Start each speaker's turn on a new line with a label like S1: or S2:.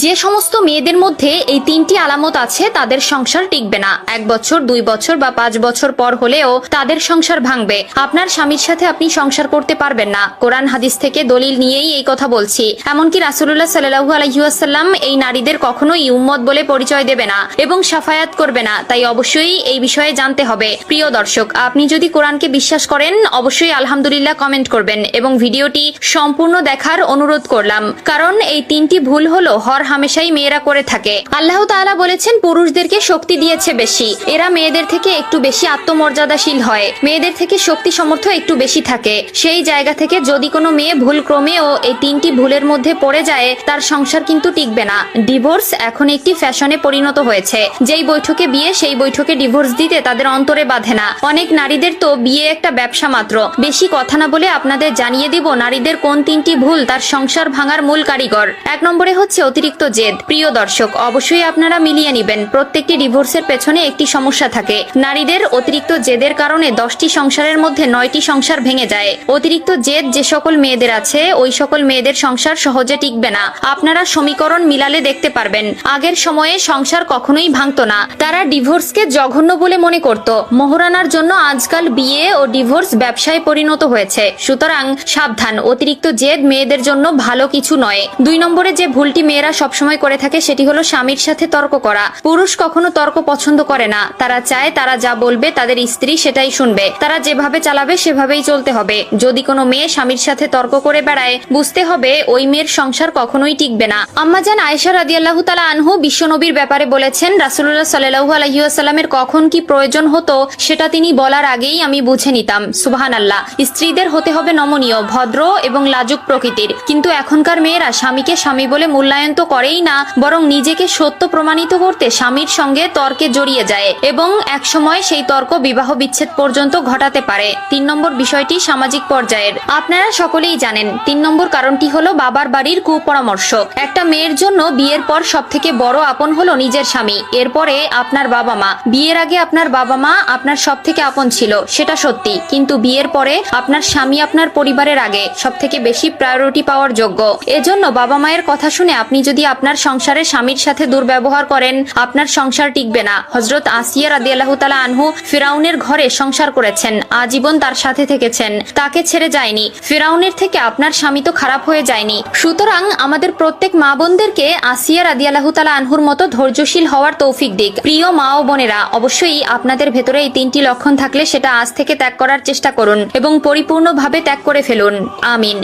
S1: যে সমস্ত মেয়েদের মধ্যে এই তিনটি আলামত আছে, তাদের সংসার টিকবে না। এক বছর, দুই বছর বা পাঁচ বছর পর হলেও তাদের সংসার ভাঙবে। আপনার স্বামীর সাথে আপনি সংসার করতে পারবেন না। কোরআন হাদিস থেকে দলিল নিয়েই এই কথা বলছি। এমনকি রাসুল্লাহ সাল্লাহু আলহিউসাল্লাম এই নারীদের কখনোই উম্মত বলে পরিচয় দেবে না এবং সাফায়াত করবে না। তাই অবশ্যই এই বিষয়ে জানতে হবে। প্রিয় দর্শক, আপনি যদি কোরআনকে বিশ্বাস করেন, অবশ্যই আলহামদুলিল্লাহ কমেন্ট করবেন এবং ভিডিওটি সম্পূর্ণ দেখার অনুরোধ করলাম। কারণ এই তিনটি ভুল হলো হর হামেশাই মেয়েরা করে থাকে। আল্লাহ তাআলা বলেছেন, পুরুষদেরকে শক্তি দিয়েছে বেশি। এরা মেয়েদের থেকে একটু বেশি আত্মমর্যাদাশীল হয়। মেয়েদের থেকে শক্তি সমর্থ একটু বেশি থাকে। সেই জায়গা থেকে যদি কোনো মেয়ে ভুল ক্রমেও এই তিনটি ভুলের মধ্যে পড়ে যায়, তার সংসার কিন্তু টিকবে না। ডিভোর্স এখন একটি ফ্যাশনে পরিণত হয়েছে। যেই বৈঠকে বিয়ে, সেই বৈঠকে ডিভোর্স দিতে তাদের অন্তরে বাঁধে না। অনেক নারীদের তো বিয়ে একটা ব্যবসা মাত্র। বেশি কথা না বলে আপনাদের জানিয়ে দিব, নারীদের কোন তিনটি ভুল তার সংসার ভাঙার মূল কারিগর। এক নম্বরে হচ্ছে অতিরিক্ত জেদ। প্রিয় দর্শক, অবশ্যই আপনারা মিলিয়ে নেবেন। প্রত্যেকটি ডিভোর্সের পেছনে একটি সমস্যা থাকে। নারীদের অতিরিক্ত জেদের কারণে দশটি সংসারের মধ্যে নয়টি সংসার ভেঙে যায়। অতিরিক্ত জেদ যে সকল মেয়েদের আছে, ওই সকল মেয়েদের সংসার সহজে টিকবে না। আপনারা সমীকরণ মিলালে দেখতে পারবেন। আগের সময়ে সংসার কখনোই ভাঙতো না। তারা ডিভোর্সকে জঘন্য বলে মনে করত। মোহরানার জন্য আজকাল বিয়ে ও ডিভোর্স ব্যবসায় পরিণত হয়েছে। সুতরাং সাবধান, অতিরিক্ত জেদ মেয়েদের জন্য ভালো কিছু নয়। দুই নম্বরে যে ভুলটি মেয়েরা সবসময় করে থাকে সেটি হলো স্বামীর সাথে তর্ক করা। পুরুষ কখনো তর্ক পছন্দ করে না। তারা চায় তারা যা বলবে তাদের স্ত্রী সেটাই শুনবে। তারা যেভাবে চালাবে সেভাবেই চলতে হবে। যদি কোনো মেয়ে স্বামীর সাথে তর্ক করে বেড়ায়, বুঝতে হবে ওই মেয়ের সংসার কখনোই টিকবে না। আম্মাজান আয়েশা রাদিয়াল্লাহু তালা আনহু বিশ্বনবীর ব্যাপারে বলেছেন রাসুল্লাহ সাল্লাহু আলহিউসাল্লামের কখন কি প্রয়োজন হতো, সেটা তিনি বলার আগেই আমি বুঝে নিতাম। সুবাহান আল্লাহ স্ত্রীদের হতে হবে নমনীয়, ভদ্র এবং লাজুক প্রকৃতির। কিন্তু এখনকার মেয়েরা স্বামীকে স্বামী বলে মূল্যায়ন তো করেই না, বরং নিজেকে সত্য প্রমাণিত করতে স্বামীর সঙ্গে তর্কে জড়িয়ে যায় এবং একসময় সেই তর্ক বিবাহ বিচ্ছেদ পর্যন্ত ঘটাতে পারে। তিন নম্বর বিষয়টি সামাজিক পর্যায়ের। আপনারা সকলেই জানেন, তিন নম্বর কারণটি হলো বাবার বাড়ির কুপরামর্শ। একটা মেয়ের জন্য বিয়ের পর সব থেকে বড় আপন হলো নিজের স্বামী। এরপরে আপনার বাবা মা। বিয়ের আগে আপনার বাবা মা আপনার সব থেকে আপন ছিল, সেটা সত্যি। কিন্তু বিয়ের পরে আপনার স্বামী আপনার পরিবারের আগে সব থেকে বেশি প্রায়োরিটি পাওয়ার যোগ্য। এজন্য বাবা মায়ের কথা শুনে আপনি যদি আপনার সংসারে স্বামীর সাথে দুর্ব্যবহার করেন, আপনার সংসার টিকবে না। হজরত আসিয়া রাদি আল্লাহ তালা আনহু ফিরাউনের ঘরে সংসার করেছেন, আজীবন তার সাথে থেকেছেন। তাকে ছেড়ে যায়নি। ফিরাউনের থেকে আপনার স্বামী তো খারাপ হয়ে যায়নি। সুতরাং আমাদের প্রত্যেক মা বোনদেরকে আসিয়া রাদি আল্লাহ তালা আনহুর মতো ধৈর্যশীল হওয়ার তৌফিক দিক। প্রিয় মা ও বোনেরা, অবশ্যই আপনাদের ভেতরে এই তিনটি লক্ষণ থাকলে সেটা আজ থেকে ত্যাগ করার চেষ্টা করুন এবং পরিপূর্ণভাবে ত্যাগ করে ফেলুন। আমিন।